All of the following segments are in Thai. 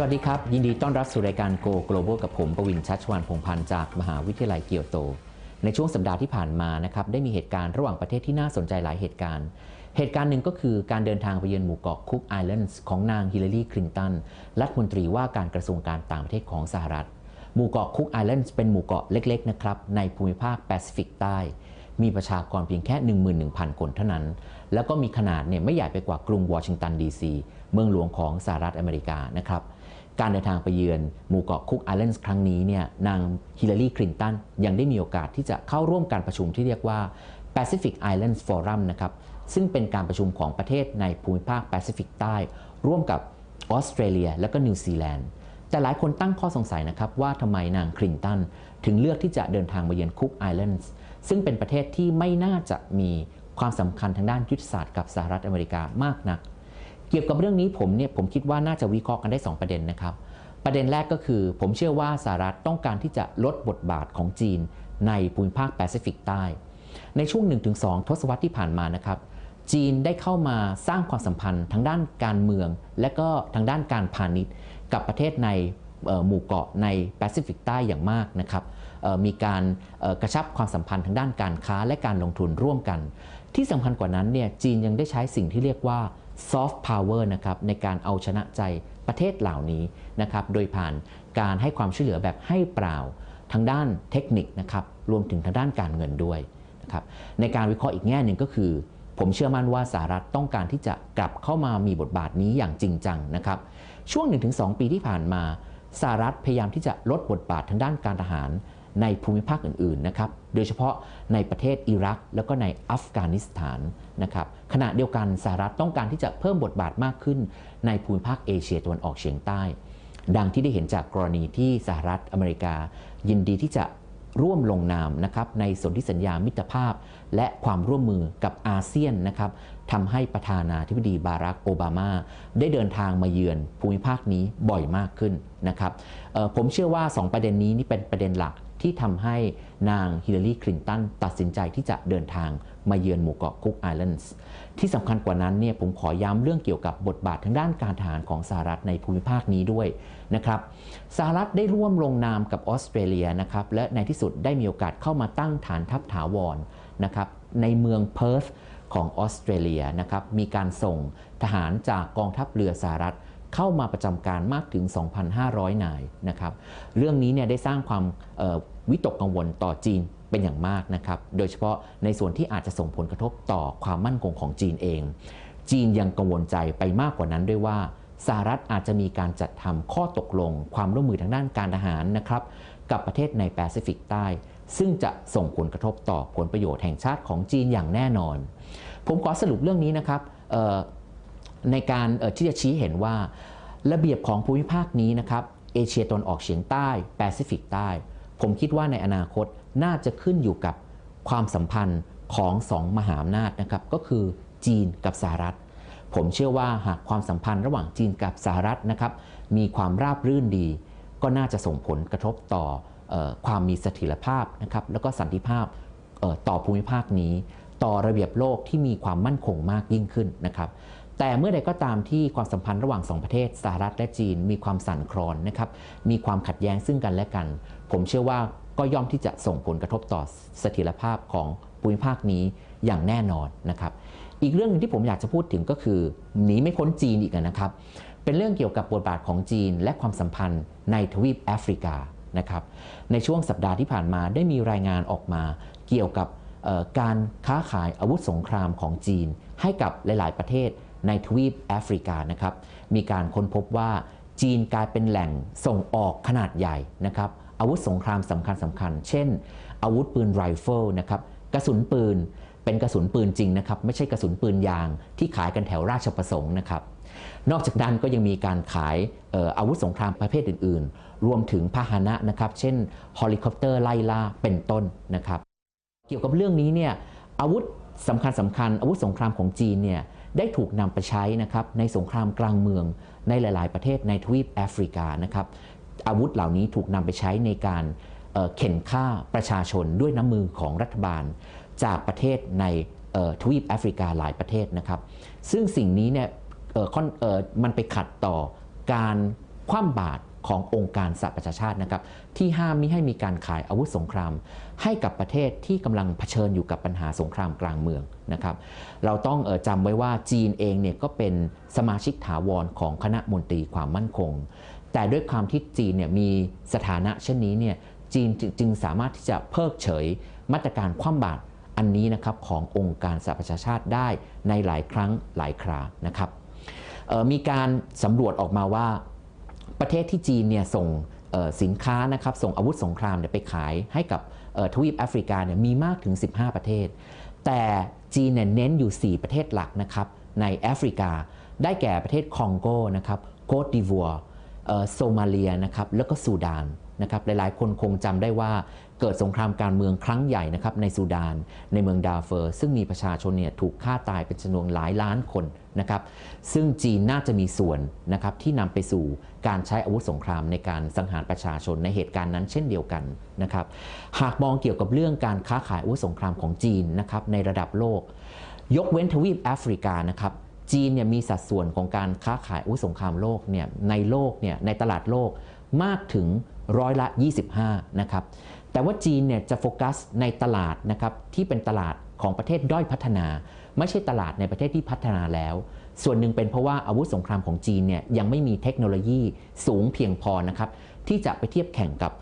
สวัสดีครับ ยินดีต้อนรับสู่รายการ Go Global กับผมประวินชัชวานพงพันธ์จากมหาวิทยาลัยเกียวโต ในช่วงสัปดาห์ที่ผ่านมานะครับได้มีเหตุการณ์ระหว่างประเทศที่น่าสนใจหลายเหตุการณ์ เหตุการณ์หนึ่งก็คือการเดินทางไปเยือนหมู่เกาะคุกไอแลนด์ของนางฮิลลารีคลินตันรัฐมนตรีว่าการกระทรวงการต่างประเทศของสหรัฐ หมู่เกาะคุกไอแลนด์เป็นหมู่เกาะเล็กๆนะครับในภูมิภาคแปซิฟิกใต้มีประชากรเพียงแค่ 11,000 คนเท่านั้น แล้วก็มีขนาดเนี่ยไม่ใหญ่ไปกว่ากรุงวอชิงตันดีซีเมืองหลวงของสหรัฐอเมริกานะครับ การเดินทางไปเยือนหมู่เกาะคุกไอแลนด์ครั้งนี้เนี่ยนางฮิลลารีคลินตันยังได้มีโอกาสที่จะเข้าร่วมการประชุมที่เรียกว่า Pacific Islands Forum นะครับซึ่งเป็นการประชุมของประเทศในภูมิภาคแปซิฟิกใต้ ร่วมกับออสเตรเลีย และก็นิวซีแลนด์แต่หลายคนตั้งข้อสงสัยนะครับว่าทำไมนางคลินตันถึงเลือกที่จะเดินทางมาเยือนคุกไอแลนด์ซึ่งเป็นประเทศที่ไม่น่าจะมีความสำคัญทางด้านยุทธศาสตร์กับสหรัฐอเมริกามากนัก เกี่ยวกับเรื่องนี้ผมเนี่ยผมคิดว่าน่าจะวิเคราะห์กันได้ 2 ประเด็นนะครับ ประเด็นแรกก็คือผมเชื่อว่าสหรัฐต้องการที่จะลดบทบาทของจีน ในภูมิภาคแปซิฟิกใต้ ในช่วง 1-2 ทศวรรษที่ผ่านมานะครับจีนได้เข้ามาสร้างความสัมพันธ์ทางด้านการเมือง และก็ทางด้านการพาณิชย์ กับประเทศในหมู่เกาะในแปซิฟิกใต้อย่างมากนะครับมีการกระชับความสัมพันธ์ทางด้านการค้าและการลงทุนร่วมกัน ที่สำคัญกว่านั้นเนี่ยจีนยังได้ใช้สิ่งที่เรียกว่า ซอฟต์พาวเวอร์นะครับในการเอาชนะใจประเทศเหล่านี้นะครับโดยผ่านการให้ความช่วยเหลือแบบให้เปล่าทางด้านเทคนิคนะครับรวมถึงทางด้านการเงินด้วยนะครับในการวิเคราะห์อีกแง่หนึ่งก็คือ ผมเชื่อมั่นว่าสหรัฐต้องการที่จะกลับเข้ามามีบทบาทนี้อย่างจริงจังนะครับช่วง 1-2 ปีที่ผ่านมาสหรัฐพยายามที่จะลดบทบาททางด้านการทหาร ในภูมิภาคอื่นๆนะครับ โดยเฉพาะในประเทศอิรัก แล้วก็ในอัฟกานิสถานนะครับ ขณะเดียวกันสหรัฐต้องการที่จะเพิ่มบทบาทมากขึ้น ในภูมิภาคเอเชียตะวันออกเฉียงใต้ ดังที่ได้เห็นจากกรณีที่สหรัฐอเมริกา ยินดีที่จะร่วมลงนามนะครับในสนธิสัญญามิตรภาพ และความร่วมมือกับอาเซียนนะครับ ทำให้ประธานาธิบดีบารักโอบามา ได้เดินทางมาเยือนภูมิภาคนี้บ่อยมากขึ้นนะครับผมเชื่อว่า 2 ประเด็นนี้นี่เป็นประเด็นหลักที่ทำให้นางฮิลลารีคลินตันตัดสินใจที่จะเดินทางมาเยือนหมู่เกาะคุกไอแลนด์ที่สำคัญกว่านั้นเนี่ยผมขอย้ำเรื่องเกี่ยวกับบทบาททางด้านการทหารของสหรัฐในภูมิภาคนี้ด้วยนะครับสหรัฐได้ร่วมลงนามกับออสเตรเลียนะครับและในที่สุดได้มีโอกาสเข้ามาตั้งฐานทัพถาวรนะครับในเมืองเพิร์ธ ของออสเตรเลียนะครับมีการส่งทหารจากกองทัพเรือสหรัฐเข้ามาประจำการมากถึง 2,500 นายนะครับเรื่องนี้เนี่ยได้สร้างความวิตกกังวลต่อจีนเป็นอย่างมากนะครับ โดยเฉพาะในส่วนที่อาจจะส่งผลกระทบต่อความมั่นคงของจีนเอง จีนยังกังวลใจไปมากกว่านั้นด้วยว่าสหรัฐอาจจะมีการจัดทำข้อตกลง ความร่วมมือทางด้านการทหารนะครับ กับประเทศในแปซิฟิกใต้ ซึ่งจะส่งผลกระทบต่อผลประโยชน์แห่งชาติของจีนอย่างแน่นอน ผมขอสรุปเรื่องนี้นะครับในการที่จะชี้เห็นว่า ระเบียบของภูมิภาคนี้นะครับเอเชียตะวันออกเฉียงใต้แปซิฟิกใต้ ผมคิดว่าในอนาคตน่าจะขึ้นอยู่กับความสัมพันธ์ของสองมหาอำนาจนะครับก็คือจีนกับสหรัฐ ผมเชื่อว่าหากความสัมพันธ์ระหว่างจีนกับสหรัฐนะครับมีความราบรื่นดี ก็น่าจะส่งผลกระทบต่อ ความมีเสถียรภาพนะครับแล้วก็สันติภาพต่อภูมิภาคนี้ ต่อระเบียบโลกที่มีความมั่นคงมากยิ่งขึ้นนะครับแต่เมื่อใดก็ตามที่ความสัมพันธ์ระหว่างสองประเทศสหรัฐและจีนมีความสั่นคลอนนะครับมีความขัดแย้งซึ่งกันและกัน ผมเชื่อว่าก็ย่อมที่จะส่งผลกระทบต่อเสถียรภาพของภูมิภาคนี้อย่างแน่นอนนะครับอีกเรื่องนึงที่ผมอยากจะพูดถึงก็คือหนีไม่พ้นจีนอีกนะครับเป็นเรื่องเกี่ยวกับบทบาทของจีนและความสัมพันธ์ในทวีปแอฟริกา นะครับในช่วงสัปดาห์ที่ผ่านมาได้มีรายงานออกมาเกี่ยวกับการค้าขายอาวุธสงครามของจีน ให้กับหลาย ๆ ประเทศในทวีปแอฟริกานะครับมีการค้นพบว่าจีนกลายเป็นแหล่งส่งออกขนาดใหญ่นะครับอาวุธสงครามสำคัญสำคัญ เช่น อาวุธปืนไรเฟิลนะครับกระสุนปืนเป็นกระสุนปืนจริงนะครับไม่ใช่กระสุนปืนยางที่ขายกันแถวราชประสงค์นะครับนอกจากนั้นก็ยังมีการขายอาวุธสงครามประเภทอื่น ๆ รวมถึงพาหนะนะครับ เช่นเฮลิคอปเตอร์ไล่ล่าเป็นต้นนะครับ เกี่ยวกับเรื่องนี้เนี่ยอาวุธสำคัญสำคัญอาวุธสงครามของจีนเนี่ยได้ถูกนำไปใช้นะครับในสงครามกลางเมืองในหลาย ๆ ประเทศในทวีปแอฟริกานะครับอาวุธเหล่านี้ถูกนำไปใช้ในการเข็นฆ่าประชาชนด้วยน้ำมือของรัฐบาล จากประเทศในทวีปแอฟริกาหลายประเทศนะครับ ซึ่งสิ่งนี้เนี่ยมันไปขัดต่อการคว่ำบาตรขององค์การสหประชาชาตินะครับที่ห้ามมิให้มีการขายอาวุธสงคราม ให้กับประเทศที่กำลังเผชิญอยู่กับปัญหาสงครามกลางเมืองนะครับเราต้องออจำไว้ว่าจีนเองเนี่ยก็เป็นสมาชิกถาวรของคณะมนตรีความมั่นคง แต่ด้วยความที่จีนเนี่ยมีสถานะเช่นนี้เนี่ยจีนจึงสามารถที่จะเพิกเฉยมาตรการคว่ำบาตรอันนี้นะครับขององค์การสหประชาชาติได้ในหลายครั้งหลายครานะครับมีการสำรวจออกมาว่า ประเทศที่จีนเนี่ยส่งสินค้านะครับส่งอาวุธสงครามเนี่ยไปขายให้กับทวีปแอฟริกาเนี่ยมีมากถึง 15 ประเทศ แต่จีนเนี่ยเน้นอยู่ 4 ประเทศหลักนะครับในแอฟริกา ได้แก่ประเทศคองโกนะครับโกดิวัว โซมาเลียนะครับแล้วก็ซูดานนะครับหลายๆ คนคงจำได้ว่าเกิดสงครามการเมืองครั้งใหญ่นะครับในซูดาน ในเมืองดาร์เฟอร์ ซึ่งมีประชาชนเนี่ยถูกฆ่าตายเป็นจำนวนหลายล้านคนนะครับซึ่งจีนน่าจะมีส่วนนะครับที่นำไปสู่การใช้อาวุธสงครามในการสังหารประชาชนในเหตุการณ์นั้นเช่นเดียวกันนะครับหากมองเกี่ยวกับเรื่องการค้าขายอาวุธสงครามของจีนนะครับในระดับโลก ยกเว้นทวีปแอฟริกานะครับ จีนเนี่ยมีสัดส่วนของการค้าขายอาวุธสงครามโลกเนี่ยในโลกเนี่ยในตลาดโลกมากถึงร้อยละ 25 นะครับ แต่ว่าจีนเนี่ยจะโฟกัสในตลาดนะครับที่เป็นตลาดของประเทศด้อยพัฒนา ไม่ใช่ตลาดในประเทศที่พัฒนาแล้ว ส่วนหนึ่งเป็นเพราะว่าอาวุธสงครามของจีนเนี่ยยังไม่มีเทคโนโลยีสูงเพียงพอนะครับที่จะไปเทียบแข่งกับ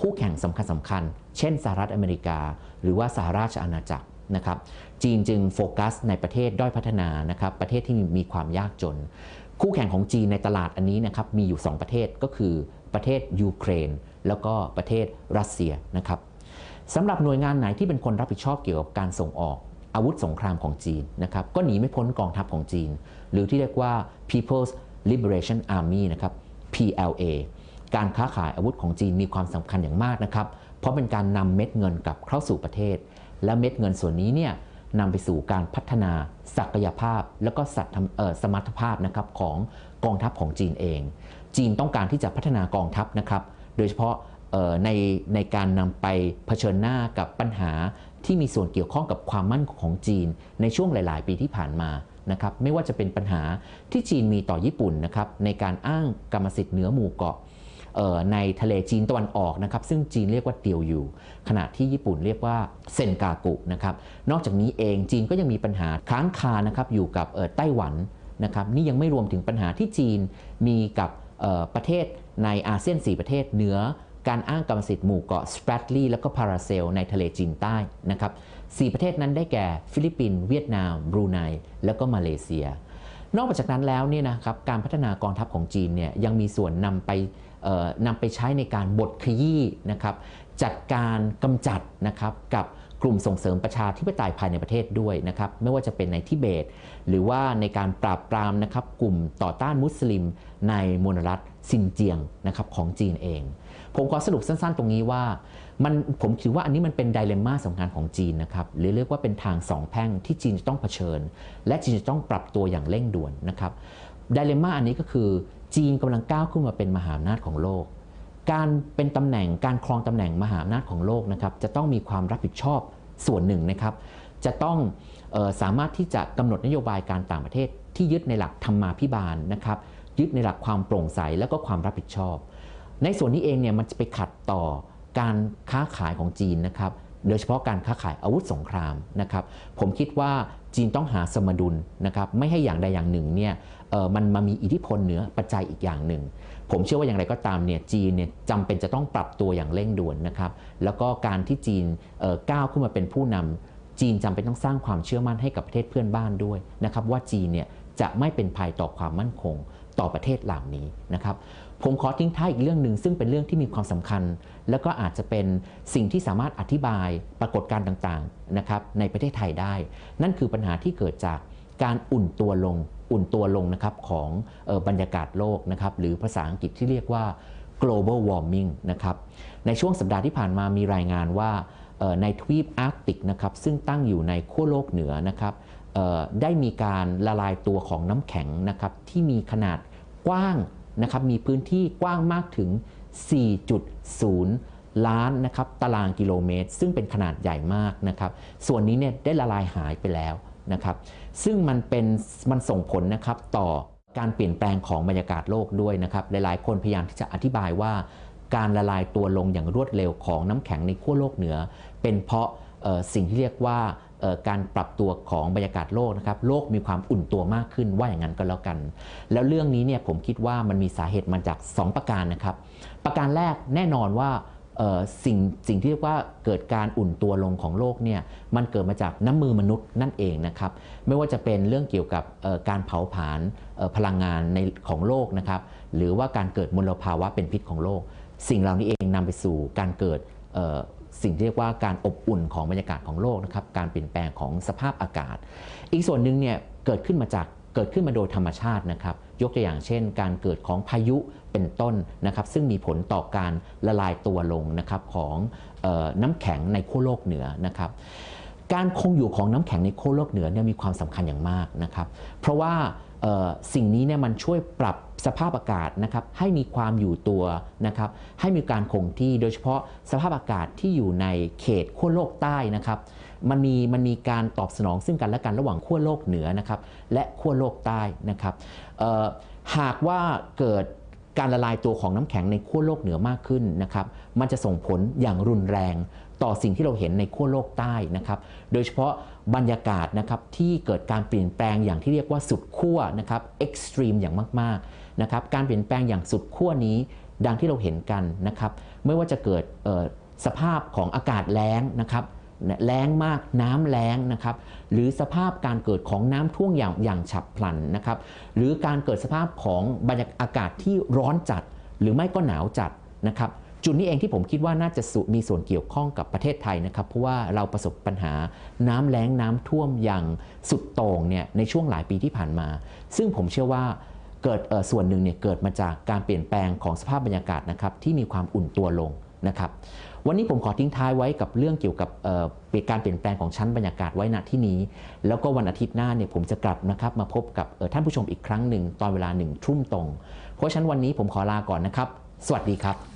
คู่แข่งสำคัญสำคัญๆเช่นสหรัฐอเมริกา หรือว่าสหราชอาณาจักร นะครับจีนจึงโฟกัสในประเทศด้อยพัฒนานะครับประเทศที่มีความยากจน คู่แข่งของจีนในตลาดอันนี้นะครับมีอยู่ 2 ประเทศก็คือประเทศยูเครน แล้วก็ประเทศรัสเซียนะครับสำหรับหน่วยงานไหนที่เป็นคนรับผิดชอบเกี่ยวกับการส่งออกอาวุธสงครามของจีนนะครับก็หนีไม่พ้นกองทัพของจีน หรือที่เรียกว่า People's Liberation Army นะครับ PLA การค้าขายอาวุธของจีนมีความสำคัญอย่างมากนะครับเพราะเป็นการนำเม็ดเงินกลับเข้าสู่ประเทศ และเม็ดเงินส่วนนี้เนี่ยนำไปสู่การพัฒนาศักยภาพ แล้วก็สัตว์สมรรถภาพนะครับของกองทัพของจีนเอง จีนต้องการที่จะพัฒนากองทัพนะครับ โดยเฉพาะในในการนำไปเผชิญหน้ากับปัญหาที่มีส่วนเกี่ยวข้องกับความมั่นคงของจีน ในช่วงหลาย ๆ ปีที่ผ่านมานะครับไม่ว่าจะเป็นปัญหาที่จีนมีต่อญี่ปุ่นนะครับในการอ้างกรรมสิทธิ์เหนือหมู่เกาะ ในทะเลจีนตะวันออกนะครับซึ่งจีนเรียกว่าเตียวอยู่ขณะที่ญี่ปุ่นเรียกว่าเซนกากุนะครับนอกจากนี้เองจีนก็ยังมีปัญหาค้างคานะครับอยู่กับไต้หวันนะครับนี่ยังไม่รวมถึงปัญหาที่จีนมีกับประเทศในอาเซียน 4 ประเทศเหนือการอ้างกรรมสิทธิ์หมู่เกาะสเปรตลีแล้วก็พาราเซลในทะเลจีนใต้นะครับสประเทศนั้นได้แก่ฟิลิปปินส์เวียดนาม บรูไน แล้วก็มาเลเซีย นอกจากนั้นแล้วเนี่ยนะครับการพัฒนากองทัพของจีนเนี่ยยังมีส่วนนำไป นำไปใช้ในการบดขยี้นะครับจัดการกำจัดนะครับกับกลุ่มส่งเสริมประชาธิปไตยภายในประเทศด้วยนะครับไม่ว่าจะเป็นในทิเบต หรือว่าในการปราบปรามนะครับกลุ่มต่อต้านมุสลิมในมณรัฐซินเจียงนะครับของจีนเอง ผมขอสรุปสั้นๆ ตรงนี้ว่ามันผมคิดว่าอันนี้มันเป็นไดเลม่าสำคัญของจีนนะครับหรือเรียกว่าเป็นทางสองแพ่งที่จีนจะต้องเผชิญ และจีนจะต้องปรับตัวอย่างเร่งด่วนนะครับไดเลม่าอันนี้ก็คือ จีนกำลังก้าวขึ้นมาเป็นมหาอำนาจของโลก การเป็นตำแหน่งการครองตำแหน่งมหาอำนาจของโลกนะครับจะต้องมีความรับผิดชอบส่วนหนึ่งนะครับ จะต้องออสามารถที่จะกำหนดนโยบายการต่างประเทศ ที่ยึดในหลักธรรมาภิบาลนะครับยึดในหลักความโปร่งใสและก็ความรับผิดชอบ ในส่วนนี้เองเนี่ยมันจะไปขัดต่อการค้าขายของจีนนะครับ โดยเฉพาะการค้าขายอาวุธสงครามนะครับผมคิดว่าจีนต้องหาสมดุลนะครับไม่ให้อย่างใดอย่างหนึ่งเนี่ยมันมามีอิทธิพลเหนือปัจจัยอีกอย่างหนึ่ง ผมเชื่อว่าอย่างไรก็ตามเนี่ยจีนเนี่ยจำเป็นจะต้องปรับตัวอย่างเร่งด่วนนะครับแล้วก็การที่จีนก้าวขึ้นมาเป็นผู้นำจีนจำเป็นต้องสร้างความเชื่อมั่นให้กับประเทศเพื่อนบ้านด้วยนะครับว่าจีนเนี่ยจะไม่เป็นภัยต่อความมั่นคง ต่อประเทศเหล่านี้นะครับผมขอทิ้งท้ายอีกเรื่องหนึ่งซึ่งเป็นเรื่องที่มีความสำคัญ แล้วก็อาจจะเป็นสิ่งที่สามารถอธิบายปรากฏการณ์ต่างๆนะครับในประเทศไทยได้ นั่นคือปัญหาที่เกิดจากการอุ่นตัวลงอุ่นตัวลงนะครับของออบรรยากาศโลกนะครับหรือภาษาอังกฤษที่เรียกว่า global warming นะครับในช่วงสัปดาห์ที่ผ่านมามีรายงานว่าในทวีปอาร์กติกนะครับซึ่งตั้งอยู่ในขั้วโลกเหนือนะครับ ได้มีการละลายตัวของน้ำแข็งนะครับที่มีขนาดกว้างนะครับมีพื้นที่กว้างมากถึง 4.0 ล้านนะครับตารางกิโลเมตร ซึ่งเป็นขนาดใหญ่มากนะครับ ส่วนนี้เนี่ยได้ละลายหายไปแล้วนะครับ ซึ่งมันเป็นมันส่งผลนะครับต่อการเปลี่ยนแปลงของบรรยากาศโลกด้วยนะครับหลายๆ คนพยายามที่จะอธิบายว่า การละลายตัวลงอย่างรวดเร็วของน้ำแข็งในขั้วโลกเหนือ เป็นเพราะสิ่งที่เรียกว่า การปรับตัวของบรรยากาศโลกนะครับโลกมีความอุ่นตัวมากขึ้นว่าอย่างนั้นก็แล้วกัน แล้วเรื่องนี้เนี่ยผมคิดว่ามันมีสาเหตุมาจาก 2 ประการนะครับ ประการแรกแน่นอนว่าสิ่งสิ่งที่เรียกว่าเกิดการอุ่นตัวลงของโลกเนี่ยมันเกิดมาจากน้ำมือมนุษย์นั่นเองนะครับไม่ว่าจะเป็นเรื่องเกี่ยวกับการเผาผลาญพลังงานในของโลกนะครับหรือว่าการเกิดมลภาวะเป็นพิษของโลก สิ่งเหล่านี้เองนำไปสู่การเกิด สิ่งที่เรียกว่าการอบอุ่นของบรรยากาศของโลกนะครับการเปลี่ยนแปลงของสภาพอากาศ อีกส่วนหนึ่งเนี่ยเกิดขึ้นมาจากเกิดขึ้นมาโดยธรรมชาตินะครับ ยกตัวอย่างเช่น การเกิดของพายุเป็นต้นนะครับ ซึ่งมีผลต่อการละลายตัวลงนะครับของออน้ำแข็งในขั้วโลกเหนือนะครับ การคงอยู่ของน้ำแข็งในขั้วโลกเหนือเนี่ยมีความสำคัญอย่างมากนะครับ เพราะว่า สิ่งนี้เนี่ยมันช่วยปรับสภาพอากาศนะครับให้มีความอยู่ตัวนะครับให้มีการคงที่โดยเฉพาะสภาพอากาศที่อยู่ในเขตขั้วโลกใต้นะครับมันมีมันมีการตอบสนองซึ่งกันและกันระหว่างขั้วโลกเหนือนะครับและขั้วโลกใต้นะครับหากว่าเกิดการละลายตัวของน้ำแข็งในขั้วโลกเหนือมากขึ้นนะครับ มันจะส่งผลอย่างรุนแรง ต่อสิ่งที่เราเห็นในขั้วโลกใต้นะครับ โดยเฉพาะบรรยากาศนะครับที่เกิดการเปลี่ยนแปลงอย่างที่เรียกว่าสุดขั้วนะครับเอ็กซ์ตรีมอย่างมากๆนะครับการเปลี่ยนแปลงอย่างสุดขั้วนี้ดังที่เราเห็นกันนะครับไม่ว่าจะเกิดสภาพของอากาศแล้งนะครับแล้งมากน้ำแล้งนะครับหรือสภาพการเกิดของน้ำท่วมอย่างอย่างฉับพลันนะครับหรือการเกิดสภาพของบรรยากาศที่ร้อนจัด หรือไม่ก็หนาวจัดนะครับ จุดนี้เองที่ผมคิดว่าน่าจะมีส่วนเกี่ยวข้องกับประเทศไทยนะครับเพราะว่าเราประสบปัญหาน้ำแล้งน้ำท่วมอย่างสุดโต่งเนี่ยในช่วงหลายปีที่ผ่านมา ซึ่งผมเชื่อว่าเกิดส่วนหนึ่งเนี่ยเกิดมาจากการเปลี่ยนแปลงของสภาพบรรยากาศนะครับที่มีความอุ่นตัวลงนะครับวันนี้ผมขอทิ้งท้ายไว้กับเรื่องเกี่ยวกับการเปลี่ยนแปลงของชั้นบรรยากาศไว้ณที่นี้ แล้วก็วันอาทิตย์หน้าเนี่ยผมจะกลับนะครับมาพบกับท่านผู้ชมอีกครั้งหนึ่งตอนเวลาหนึ่งทุ่มตรง เพราะฉะนั้นวันนี้ผมขอลาก่อนนะครับ สวัสดีครับ